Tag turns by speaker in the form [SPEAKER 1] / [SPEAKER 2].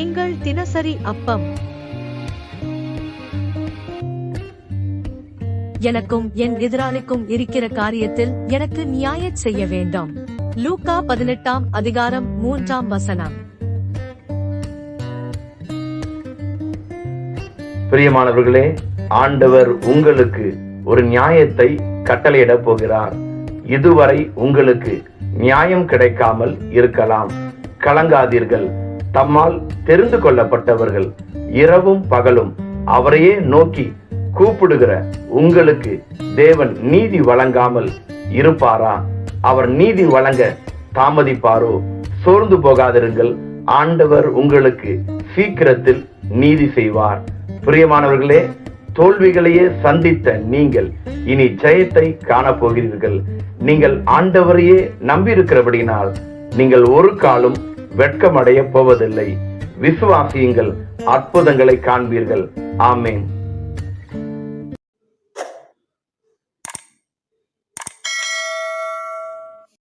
[SPEAKER 1] எங்கள் தினசரி அப்பம் எனக்கும் என் எதிராளிக்கும் இருக்கிற காரியத்தில் எனக்கு நியாய செய்ய வேண்டாம் லூக்கா பதினெட்டாம் அதிகாரம் மூன்றாம் வசனம்
[SPEAKER 2] பிரியமானவர்களே ஆண்டவர் உங்களுக்கு ஒரு நியாயத்தை கட்டளையிட போகிறார் இதுவரை உங்களுக்கு நியாயம் கிடைக்காமல் இருக்கலாம் கலங்காதீர்கள் தம்மால் தெரிந்து கொள்ளப்பட்டவர்கள் இரவும் பகலும் அவரையே நோக்கி கூப்பிடுகிற உங்களுக்கு தேவன் நீதி வழங்காமல் இருப்பாரா அவர் நீதி வழங்க தாமதிப்பாரோ சோர்ந்து போகாதிருங்கள் ஆண்டவர் உங்களுக்கு சீக்கிரத்தில் நீதி செய்வார் பிரியமானவர்களே தோல்விகளையே சந்தித்த நீங்கள் இனி ஜெயத்தை காணப்போகிறீர்கள் நீங்கள் ஆண்டவரையே நம்பியிருக்கிறபடியினால் நீங்கள் ஒரு காலம் வெட்கமடைய போவதில்லை விசுவாசியுங்கள் அற்புதங்களை காண்பீர்கள் ஆமேன்